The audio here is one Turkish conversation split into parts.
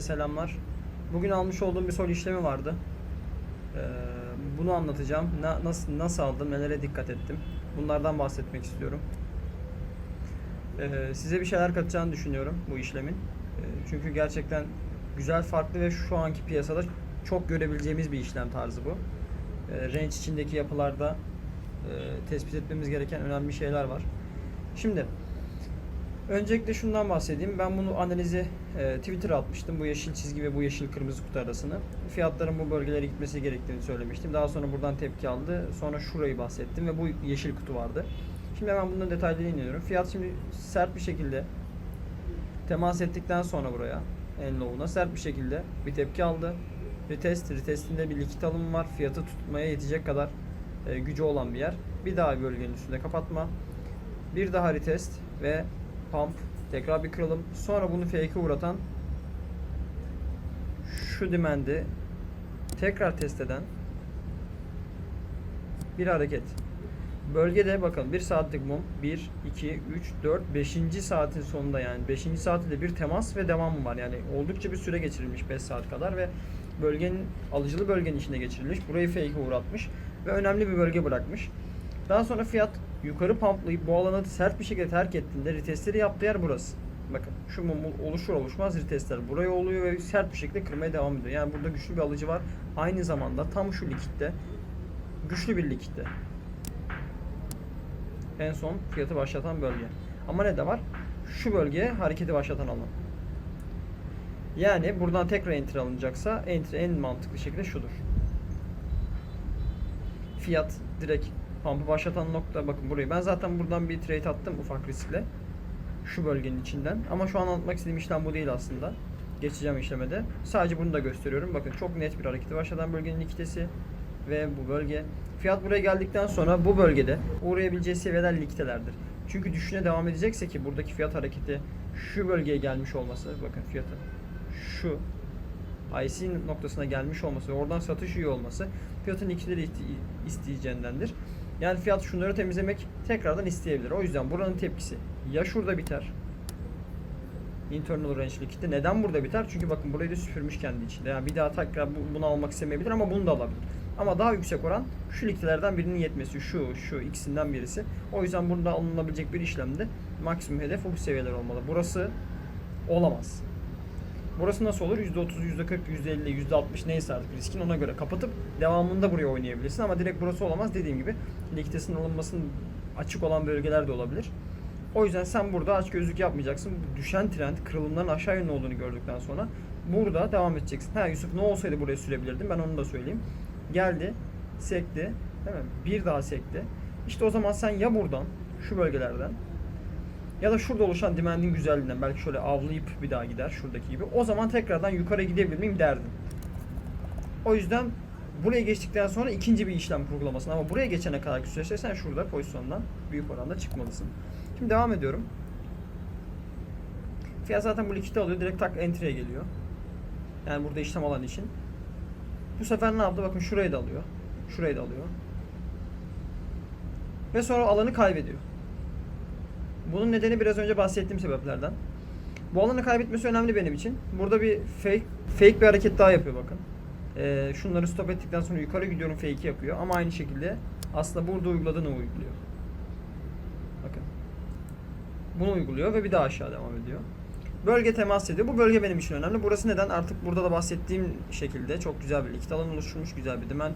Selamlar. Bugün almış olduğum bir sol işlemi vardı. Ee, bunu anlatacağım. Na- nasıl nasıl aldım, nelere dikkat ettim. Bunlardan bahsetmek istiyorum. Ee, size bir şeyler katacağını düşünüyorum bu işlemin. Ee, çünkü gerçekten güzel, farklı ve şu anki piyasada çok görebileceğimiz bir işlem tarzı bu. Ee, range içindeki yapılarda e, tespit etmemiz gereken önemli şeyler var. Şimdi Öncelikle şundan bahsedeyim. Ben bunu analizi e, Twitter'a atmıştım. Bu yeşil çizgi ve bu yeşil kırmızı kutu arasını. Fiyatların bu bölgelere gitmesi gerektiğini söylemiştim. Daha sonra buradan tepki aldı. Sonra şurayı bahsettim ve bu yeşil kutu vardı. Şimdi hemen bunun detaylarına iniyorum. Fiyat şimdi sert bir şekilde temas ettikten sonra buraya en low'una sert bir şekilde bir tepki aldı. Retest, retestinde bir likit alımı var. Fiyatı tutmaya yetecek kadar e, gücü olan bir yer. Bir daha bölgenin üstünde kapatma. Bir daha retest ve pump. Tekrar bir kırılım. Sonra bunu fake'e uğratan şu dimendi tekrar test eden bir hareket. Bölgede bakın 1 saatlik mum 1, 2, 3, 4, 5. saatin sonunda yani 5. saatte de bir temas ve devamı var. Yani oldukça bir süre geçirilmiş 5 saat kadar ve bölgenin alıcılı bölgenin içinde geçirilmiş. Burayı fake'e uğratmış ve önemli bir bölge bırakmış. Daha sonra fiyat yukarı pumplayıp bu alanı sert bir şekilde terk ettiğinde retestleri yaptığı yer burası. Bakın şu mum oluşur oluşmaz retestler buraya oluyor ve sert bir şekilde kırmaya devam ediyor. Yani burada güçlü bir alıcı var. Aynı zamanda tam şu likitte güçlü bir likitte. En son fiyatı başlatan bölge. Ama ne de var? Şu bölge hareketi başlatan alan. Yani buradan tekrar enter alınacaksa enter en mantıklı şekilde şudur. Fiyat direkt pump'ı başlatan nokta bakın burayı. Ben zaten buradan bir trade attım ufak riskle. Şu bölgenin içinden. Ama şu an anlatmak istediğim işlem bu değil aslında. Geçeceğim işlemede. Sadece bunu da gösteriyorum. Bakın çok net bir hareketi başlatan bölgenin likitesi ve bu bölge. Fiyat buraya geldikten sonra bu bölgede uğrayabileceği seviyeler likitelerdir. Çünkü düşüne devam edecekse ki buradaki fiyat hareketi şu bölgeye gelmiş olması bakın fiyatı şu IC noktasına gelmiş olması ve oradan satış üye olması fiyatın iste- isteyeceğindendir. Yani fiyat şunları temizlemek tekrardan isteyebilir. O yüzden buranın tepkisi ya şurada biter. Internal range likitte. Neden burada biter? Çünkü bakın burayı da süpürmüş kendi içinde. Yani bir daha tekrar bu- bunu almak istemeyebilir ama bunu da alabilir. Ama daha yüksek oran şu likitelerden birinin yetmesi. Şu, şu ikisinden birisi. O yüzden burada alınabilecek bir işlemde maksimum hedef bu seviyeler olmalı. Burası olamaz. Burası nasıl olur? %30, %40, %50, %60 neyse artık riskin ona göre kapatıp devamında buraya oynayabilirsin ama direkt burası olamaz. Dediğim gibi likitesinin alınmasının açık olan bölgeler de olabilir. O yüzden sen burada aç gözlük yapmayacaksın. Düşen trend kırılımların aşağı yönlü olduğunu gördükten sonra burada devam edeceksin. Ha Yusuf ne olsaydı buraya sürebilirdim ben onu da söyleyeyim. Geldi, sekti, değil mi? Bir daha sekti. İşte o zaman sen ya buradan, şu bölgelerden ya da şurada oluşan demandin güzelliğinden belki şöyle avlayıp bir daha gider şuradaki gibi. O zaman tekrardan yukarı gidebilir miyim derdin. O yüzden buraya geçtikten sonra ikinci bir işlem kurgulamasın. Ama buraya geçene kadar süreçte sen şurada pozisyondan büyük oranda çıkmalısın. Şimdi devam ediyorum. Fiyat zaten bu likiti alıyor. Direkt tak entry'e geliyor. Yani burada işlem alan için. Bu sefer ne yaptı? Bakın şurayı da alıyor. Şurayı da alıyor. Ve sonra alanı kaybediyor. Bunun nedeni biraz önce bahsettiğim sebeplerden. Bu alanı kaybetmesi önemli benim için. Burada bir fake fake bir hareket daha yapıyor bakın. Ee, şunları stop ettikten sonra yukarı gidiyorum fake yapıyor ama aynı şekilde aslında burada uyguladığını uyguluyor. Bakın. Bunu uyguluyor ve bir daha aşağı devam ediyor. Bölge temas ediyor. Bu bölge benim için önemli. Burası neden? Artık burada da bahsettiğim şekilde çok güzel bir likit alanı oluşturmuş, güzel bir demand.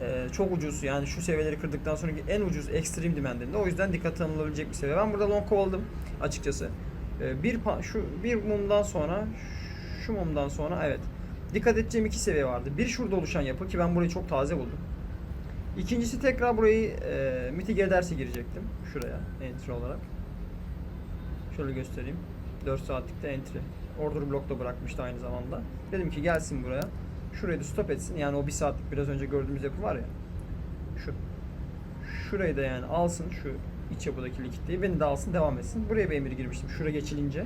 Ee, çok ucuz yani şu seviyeleri kırdıktan sonraki en ucuz extreme demandinde. O yüzden dikkate alınabilecek bir seviye. Ben burada long kovaladım açıkçası. Ee, bir şu bir mumdan sonra şu mumdan sonra evet. Dikkat edeceğim iki seviye vardı. Bir şurada oluşan yapı ki ben burayı çok taze buldum. İkincisi tekrar burayı e, mitige ederse girecektim. Şuraya entry olarak. Şöyle göstereyim. 4 saatlikte entry. Order block da bırakmıştı aynı zamanda. Dedim ki gelsin buraya. Şurayı da stop etsin. Yani o bir saatlik biraz önce gördüğümüz yapı var ya. Şu. Şurayı da yani alsın şu iç yapıdaki likitliği. Beni de alsın devam etsin. Buraya bir emir girmiştim. Şura geçilince.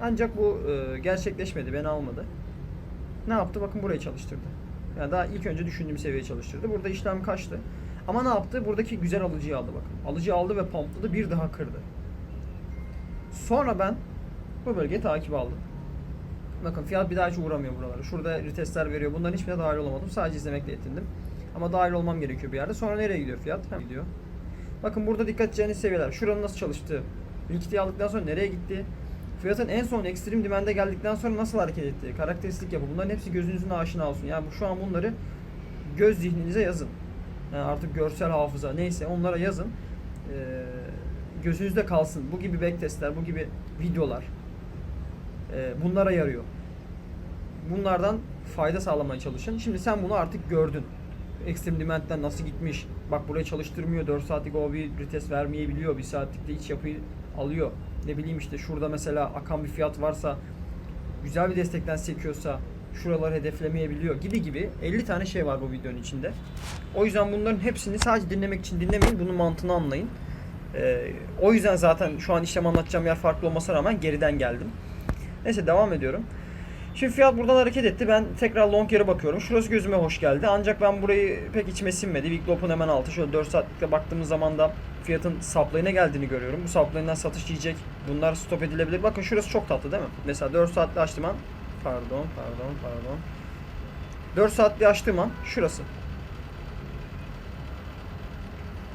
Ancak bu e, gerçekleşmedi. Beni almadı. Ne yaptı? Bakın burayı çalıştırdı. Yani daha ilk önce düşündüğüm seviyeye çalıştırdı. Burada işlem kaçtı. Ama ne yaptı? Buradaki güzel alıcıyı aldı bakın. Alıcıyı aldı ve pumpladı. Bir daha kırdı. Sonra ben bu bölgeyi takip aldım. Bakın fiyat bir daha hiç uğramıyor buralara. Şurada retestler veriyor. Bunların hiçbirine dahil olamadım. Sadece izlemekle yetindim. Ama dahil olmam gerekiyor bir yerde. Sonra nereye gidiyor fiyat? Hem gidiyor. Bakın burada dikkat edeceğiniz seviyeler. Şuranın nasıl çalıştığı. Liquidity aldıktan sonra nereye gitti? Fiyatın en son ekstrem demand'e geldikten sonra nasıl hareket ettiği, karakteristik yapı. Bunların hepsi gözünüzün aşina olsun. Yani şu an bunları göz zihninize yazın. Yani artık görsel hafıza neyse onlara yazın. Ee, gözünüzde kalsın. Bu gibi backtestler, bu gibi videolar bunlara yarıyor. Bunlardan fayda sağlamaya çalışın. Şimdi sen bunu artık gördün. Extreme Demand'den nasıl gitmiş? Bak buraya çalıştırmıyor. 4 saatlik OB retest vermeyebiliyor. 1 saatlikte iç yapıyı alıyor. Ne bileyim işte şurada mesela akan bir fiyat varsa güzel bir destekten sekiyorsa şuraları hedeflemeyebiliyor gibi gibi 50 tane şey var bu videonun içinde. O yüzden bunların hepsini sadece dinlemek için dinlemeyin. Bunun mantığını anlayın. Ee, o yüzden zaten şu an işlem anlatacağım yer farklı olmasına rağmen geriden geldim. Neyse devam ediyorum. Şimdi fiyat buradan hareket etti. Ben tekrar long yere bakıyorum. Şurası gözüme hoş geldi. Ancak ben burayı pek içime sinmedi. Weekly Open hemen altı. Şöyle 4 saatlikte baktığımız zaman da fiyatın supply'ına geldiğini görüyorum. Bu supply'ından satış yiyecek. Bunlar stop edilebilir. Bakın şurası çok tatlı değil mi? Mesela 4 saatli açtım an. Pardon, pardon, pardon. 4 saatli açtığım an şurası.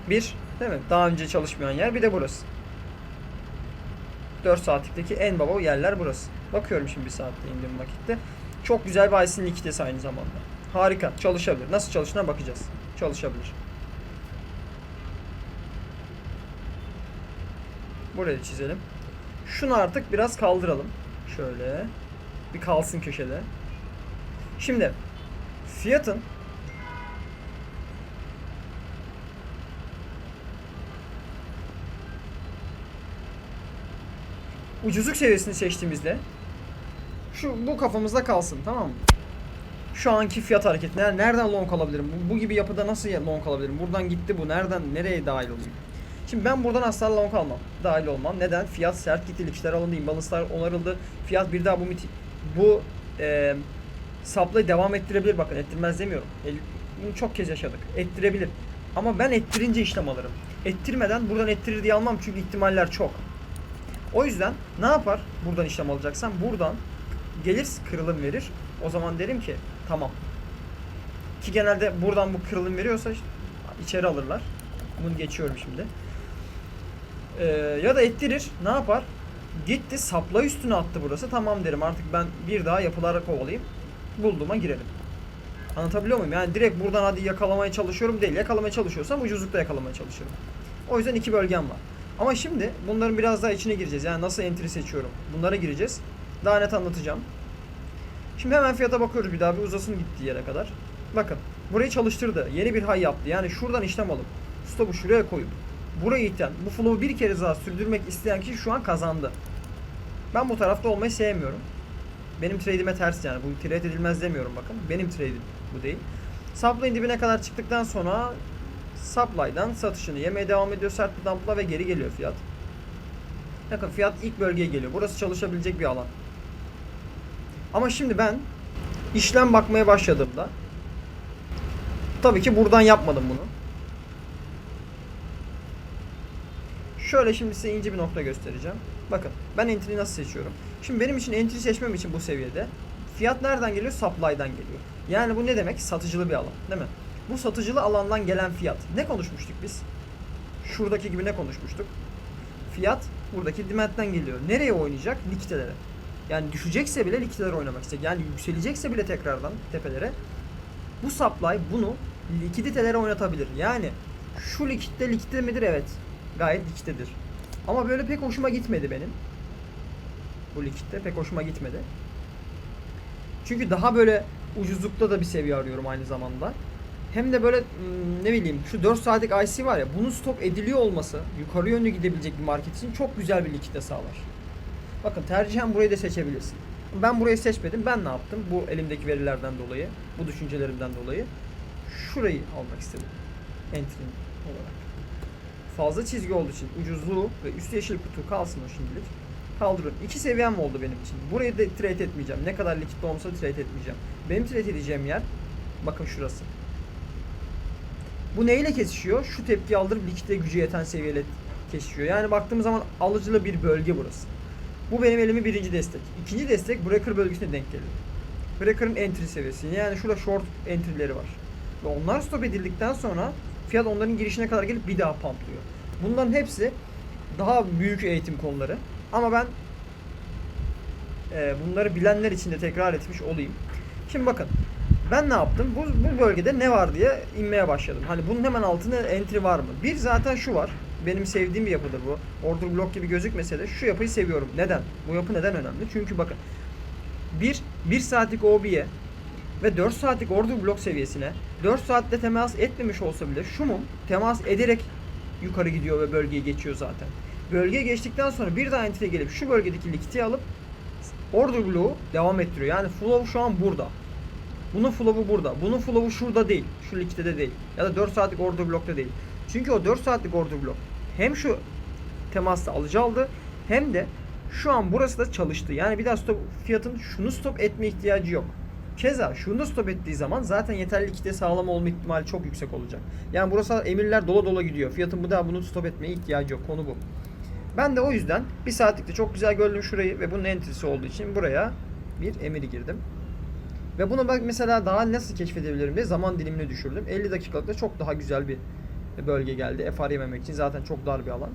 Bir, değil mi? Daha önce çalışmayan yer. Bir de burası. 4 saatlikteki en baba yerler burası. Bakıyorum şimdi bir saatte indiğim vakitte. Çok güzel bir IC'nin likidesi aynı zamanda. Harika. Çalışabilir. Nasıl çalıştığına bakacağız. Çalışabilir. Burayı çizelim. Şunu artık biraz kaldıralım. Şöyle. Bir kalsın köşede. Şimdi fiyatın ucuzluk seviyesini seçtiğimizde şu bu kafamızda kalsın tamam mı? Şu anki fiyat hareketi ner- nereden long alabilirim? Bu, bu gibi yapıda nasıl long alabilirim? Buradan gitti bu. Nereden nereye dahil olayım? Şimdi ben buradan asla long almam. Dahil olmam. Neden? Fiyat sert gitti. Likişler alındı. imbalance'lar onarıldı. Fiyat bir daha bu miti bu e, supply devam ettirebilir. Bakın ettirmez demiyorum. El- Bunu çok kez yaşadık. Ettirebilir. Ama ben ettirince işlem alırım. Ettirmeden buradan ettirir diye almam çünkü ihtimaller çok. O yüzden ne yapar buradan işlem alacaksan buradan gelir kırılım verir. O zaman derim ki tamam. Ki genelde buradan bu kırılım veriyorsa işte içeri alırlar. Bunu geçiyorum şimdi. Ee, ya da ettirir. Ne yapar? Gitti sapla üstüne attı burası. Tamam derim artık ben bir daha yapılara kovalayayım. Bulduğuma girelim. Anlatabiliyor muyum? Yani direkt buradan hadi yakalamaya çalışıyorum değil. Yakalamaya çalışıyorsam ucuzlukta yakalamaya çalışıyorum. O yüzden iki bölgem var. Ama şimdi bunların biraz daha içine gireceğiz. Yani nasıl entry seçiyorum? Bunlara gireceğiz. Daha net anlatacağım. Şimdi hemen fiyata bakıyoruz bir daha bir uzasın gittiği yere kadar. Bakın burayı çalıştırdı. Yeni bir high yaptı. Yani şuradan işlem alıp stop'u şuraya koyup burayı iten bu flow'u bir kere daha sürdürmek isteyen kişi şu an kazandı. Ben bu tarafta olmayı sevmiyorum. Benim trade'ime ters yani. Bu trade edilmez demiyorum bakın. Benim trade'im bu değil. Supply'in dibine kadar çıktıktan sonra supply'dan satışını yemeye devam ediyor sert bir dumpla ve geri geliyor fiyat. Bakın fiyat ilk bölgeye geliyor. Burası çalışabilecek bir alan. Ama şimdi ben işlem bakmaya başladığımda tabii ki buradan yapmadım bunu. Şöyle şimdi size ince bir nokta göstereceğim. Bakın ben entry nasıl seçiyorum. Şimdi benim için entry seçmem için bu seviyede fiyat nereden geliyor? Supply'dan geliyor. Yani bu ne demek? Satıcılı bir alan değil mi? Bu satıcılı alandan gelen fiyat. Ne konuşmuştuk biz? Şuradaki gibi ne konuşmuştuk? Fiyat buradaki demand'den geliyor. Nereye oynayacak? Likitelere. Yani düşecekse bile likitelere oynamak isteyecek. Yani yükselecekse bile tekrardan tepelere bu supply bunu likiditelere oynatabilir. Yani şu likitte likite midir? Evet. Gayet likitedir. Ama böyle pek hoşuma gitmedi benim. Bu likitte pek hoşuma gitmedi. Çünkü daha böyle ucuzlukta da bir seviye arıyorum aynı zamanda. Hem de böyle hmm, ne bileyim şu 4 saatlik IC var ya bunun stok ediliyor olması yukarı yönlü gidebilecek bir market için çok güzel bir likite sağlar. Bakın tercihen burayı da seçebilirsin. Ben burayı seçmedim. Ben ne yaptım? Bu elimdeki verilerden dolayı, bu düşüncelerimden dolayı şurayı almak istedim. Entry olarak. Fazla çizgi olduğu için ucuzluğu ve üstü yeşil kutu kalsın o şimdilik. Kaldırın. İki seviyem oldu benim için. Burayı da trade etmeyeceğim. Ne kadar likitli olmasa trade etmeyeceğim. Benim trade edeceğim yer bakın şurası. Bu neyle kesişiyor? Şu tepki aldırıp likitte gücü yeten seviyeyle kesişiyor. Yani baktığımız zaman alıcılı bir bölge burası. Bu benim elimi birinci destek. İkinci destek breaker bölgesine denk geliyor. Breaker'ın entry seviyesi. Yani şurada short entry'leri var. Ve onlar stop edildikten sonra fiyat onların girişine kadar gelip bir daha pumplıyor. Bunların hepsi daha büyük eğitim konuları. Ama ben e, bunları bilenler için de tekrar etmiş olayım. Şimdi bakın ben ne yaptım? Bu, bu bölgede ne var diye inmeye başladım. Hani bunun hemen altında entry var mı? Bir zaten şu var. Benim sevdiğim bir yapıdır bu. Order block gibi gözükmese de şu yapıyı seviyorum. Neden? Bu yapı neden önemli? Çünkü bakın. Bir, bir saatlik OB'ye ve 4 saatlik order block seviyesine 4 saatte temas etmemiş olsa bile şu mum temas ederek yukarı gidiyor ve bölgeye geçiyor zaten. Bölgeye geçtikten sonra bir daha entry'e gelip şu bölgedeki likiti alıp order block'u devam ettiriyor. Yani flow şu an burada. Bunun flow'u burada. Bunun flow'u şurada değil. Şu likitede değil. Ya da 4 saatlik order block'ta değil. Çünkü o 4 saatlik order block hem şu temasta alıcı aldı hem de şu an burası da çalıştı. Yani bir daha stop fiyatın şunu stop etme ihtiyacı yok. Keza şunu stop ettiği zaman zaten yeterli likite sağlam olma ihtimali çok yüksek olacak. Yani burası emirler dola dola gidiyor. Fiyatın bu daha bunu stop etmeye ihtiyacı yok. Konu bu. Ben de o yüzden bir saatlikte çok güzel gördüm şurayı ve bunun entry'si olduğu için buraya bir emiri girdim. Ve bunu ben mesela daha nasıl keşfedebilirim diye zaman dilimini düşürdüm. 50 dakikalıkta çok daha güzel bir bölge geldi. FR yememek için zaten çok dar bir alan.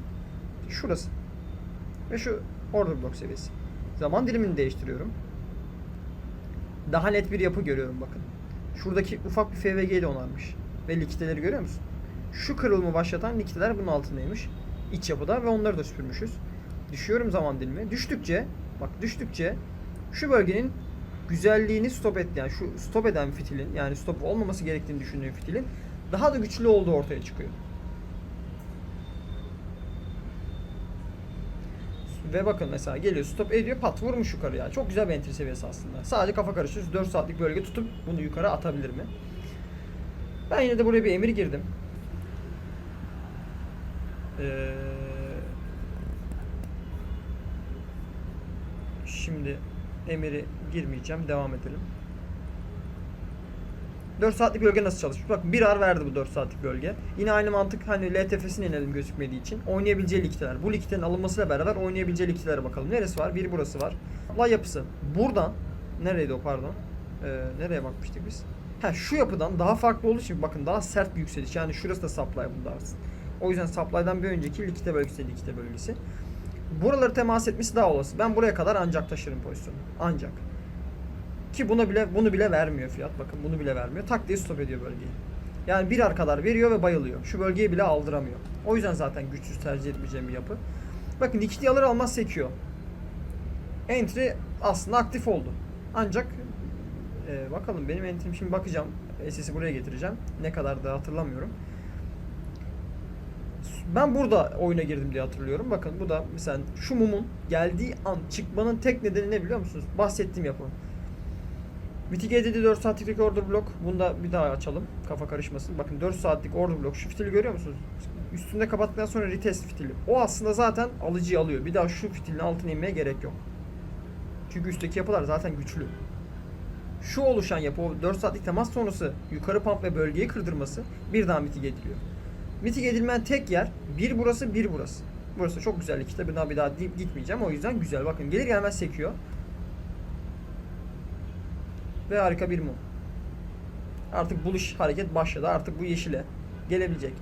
Şurası. Ve şu order block seviyesi. Zaman dilimini değiştiriyorum. Daha net bir yapı görüyorum bakın. Şuradaki ufak bir FVG de onarmış. Ve likiteleri görüyor musun? Şu kırılımı başlatan likiteler bunun altındaymış. İç yapıda ve onları da süpürmüşüz. Düşüyorum zaman dilimi. Düştükçe, bak düştükçe şu bölgenin güzelliğini stop et yani şu stop eden fitilin yani stop olmaması gerektiğini düşündüğüm fitilin daha da güçlü olduğu ortaya çıkıyor. Ve bakın mesela geliyor stop ediyor pat vurmuş yukarıya. Çok güzel bir entry seviyesi aslında. Sadece kafa karıştırıyoruz. 4 saatlik bölge tutup bunu yukarı atabilir mi? Ben yine de buraya bir emir girdim. Ee, şimdi emiri girmeyeceğim. Devam edelim. 4 saatlik bölge nasıl çalışmış? Bak bir ar verdi bu 4 saatlik bölge. Yine aynı mantık hani LTF'sine inelim gözükmediği için. Oynayabileceği likiteler. Bu likitenin alınmasıyla beraber oynayabileceği likitelere bakalım. Neresi var? Biri burası var. Supply yapısı. Buradan nereydi o pardon? Ee, nereye bakmıştık biz? Ha şu yapıdan daha farklı olduğu için bakın daha sert bir yükseliş. Yani şurası da supply bunda aslında. O yüzden supply'dan bir önceki likite bölgesi likite bölgesi. Buraları temas etmesi daha olası. Ben buraya kadar ancak taşırım pozisyonu. Ancak. Ki buna bile bunu bile vermiyor fiyat. Bakın bunu bile vermiyor. Tak diye stop ediyor bölgeyi. Yani bir ar kadar veriyor ve bayılıyor. Şu bölgeyi bile aldıramıyor. O yüzden zaten güçsüz tercih etmeyeceğim bir yapı. Bakın likidi alır almaz sekiyor. Entry aslında aktif oldu. Ancak e, bakalım benim entry'm şimdi bakacağım. SS'i buraya getireceğim. Ne kadar da hatırlamıyorum. Ben burada oyuna girdim diye hatırlıyorum. Bakın bu da mesela şu mumun geldiği an çıkmanın tek nedeni ne biliyor musunuz? Bahsettiğim yapı. Mitigated 4 saatlik order block. Bunu da bir daha açalım. Kafa karışmasın. Bakın 4 saatlik order block. Şu fitili görüyor musunuz? Üstünde kapattıktan sonra retest fitili. O aslında zaten alıcıyı alıyor. Bir daha şu fitilin altına inmeye gerek yok. Çünkü üstteki yapılar zaten güçlü. Şu oluşan yapı o 4 saatlik temas sonrası yukarı pump ve bölgeyi kırdırması bir daha mitige ediliyor. Mitige edilmeyen tek yer bir burası bir burası. Burası çok güzel iki tabi daha bir daha deyip gitmeyeceğim. O yüzden güzel. Bakın gelir gelmez sekiyor. Ve harika bir mum. Artık buluş hareket başladı. Artık bu yeşile gelebilecek.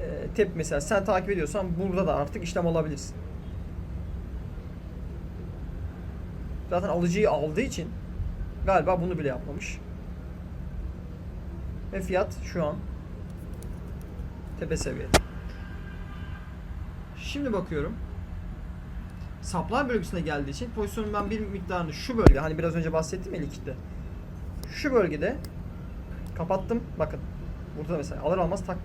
Ee, tep mesela sen takip ediyorsan burada da artık işlem alabilirsin. Zaten alıcıyı aldığı için galiba bunu bile yapmamış. Ve fiyat şu an tepe seviyede. Şimdi bakıyorum. Supply bölgesine geldiği için pozisyonun ben bir miktarını şu bölge hani biraz önce bahsettim ya likitte. Şu bölgede kapattım. Bakın. Burada mesela alır almaz tak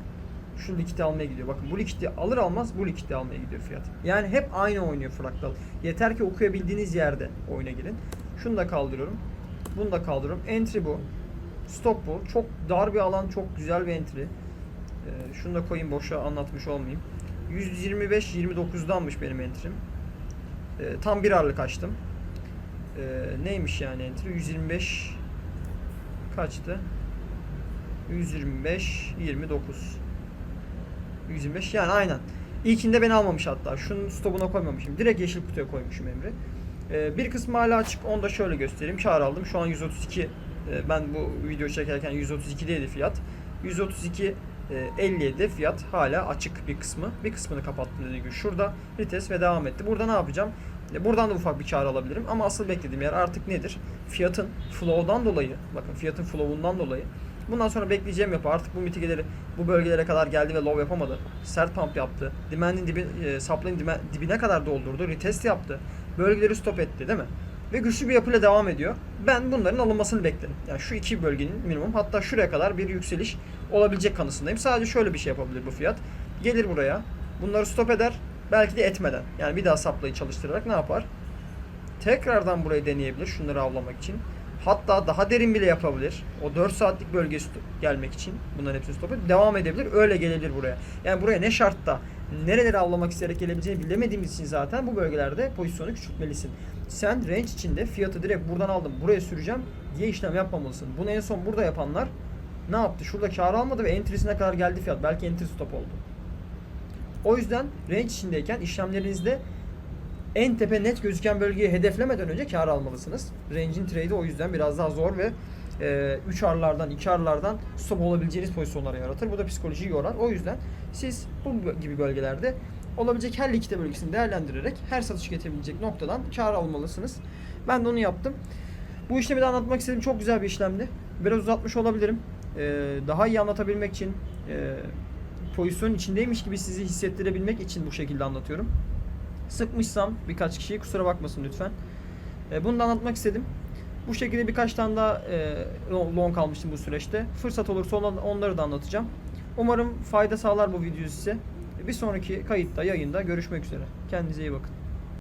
şu likiti almaya gidiyor. Bakın bu likiti alır almaz bu likiti almaya gidiyor fiyat. Yani hep aynı oynuyor fraktal. Yeter ki okuyabildiğiniz yerde oyuna girin. Şunu da kaldırıyorum. Bunu da kaldırıyorum. Entry bu. Stop bu. Çok dar bir alan. Çok güzel bir entry. Ee, şunu da koyayım boşa anlatmış olmayayım. 125-29'danmış benim entry'm. Ee, tam bir arlık açtım. Ee, neymiş yani entry? 125 kaçtı? 125 29 125 yani aynen. İlkinde beni almamış hatta. Şunun stopuna koymamışım. Direkt yeşil kutuya koymuşum Emre. Ee, bir kısmı hala açık. Onu da şöyle göstereyim. Kar aldım. Şu an 132. e, ben bu video çekerken 132'deydi fiyat. 132 e, 57 fiyat hala açık bir kısmı. Bir kısmını kapattım dediğim gibi. Şurada vites ve devam etti. Burada ne yapacağım? E, Buradan da ufak bir kar alabilirim ama asıl beklediğim yer artık nedir? Fiyatın flow'dan dolayı, bakın fiyatın flow'undan dolayı bundan sonra bekleyeceğim yapı artık bu mitigeleri bu bölgelere kadar geldi ve low yapamadı. Sert pump yaptı. Demand'in dibi, e, supply'in dibine kadar doldurdu. Retest yaptı. Bölgeleri stop etti değil mi? Ve güçlü bir yapıyla devam ediyor. Ben bunların alınmasını beklerim. Yani şu iki bölgenin minimum hatta şuraya kadar bir yükseliş olabilecek kanısındayım. Sadece şöyle bir şey yapabilir bu fiyat. Gelir buraya. Bunları stop eder. Belki de etmeden. Yani bir daha saplayı çalıştırarak ne yapar? Tekrardan burayı deneyebilir şunları avlamak için. Hatta daha derin bile yapabilir. O 4 saatlik bölge gelmek için bunların hepsini stop devam edebilir. Öyle gelebilir buraya. Yani buraya ne şartta nereleri avlamak isteyerek gelebileceğini bilemediğimiz için zaten bu bölgelerde pozisyonu küçültmelisin. Sen range içinde fiyatı direkt buradan aldım buraya süreceğim diye işlem yapmamalısın. Bunu en son burada yapanlar ne yaptı? Şurada kar almadı ve entry'sine kadar geldi fiyat. Belki entry stop oldu. O yüzden range içindeyken işlemlerinizde en tepe net gözüken bölgeyi hedeflemeden önce kar almalısınız. Range'in trade'i o yüzden biraz daha zor ve 3 arlardan 2 arlardan stop olabileceğiniz pozisyonları yaratır. Bu da psikolojiyi yorar. O yüzden siz bu gibi bölgelerde olabilecek her likite bölgesini değerlendirerek her satış getirebilecek noktadan kar almalısınız. Ben de onu yaptım. Bu işlemi de anlatmak istediğim çok güzel bir işlemdi. Biraz uzatmış olabilirim. Ee, daha iyi anlatabilmek için e, pozisyonun içindeymiş gibi sizi hissettirebilmek için bu şekilde anlatıyorum. Sıkmışsam birkaç kişiyi kusura bakmasın lütfen. E, bunu da anlatmak istedim. Bu şekilde birkaç tane daha e, long kalmıştım bu süreçte. Fırsat olursa onla- onları da anlatacağım. Umarım fayda sağlar bu video size. Bir sonraki kayıtta, yayında görüşmek üzere. Kendinize iyi bakın.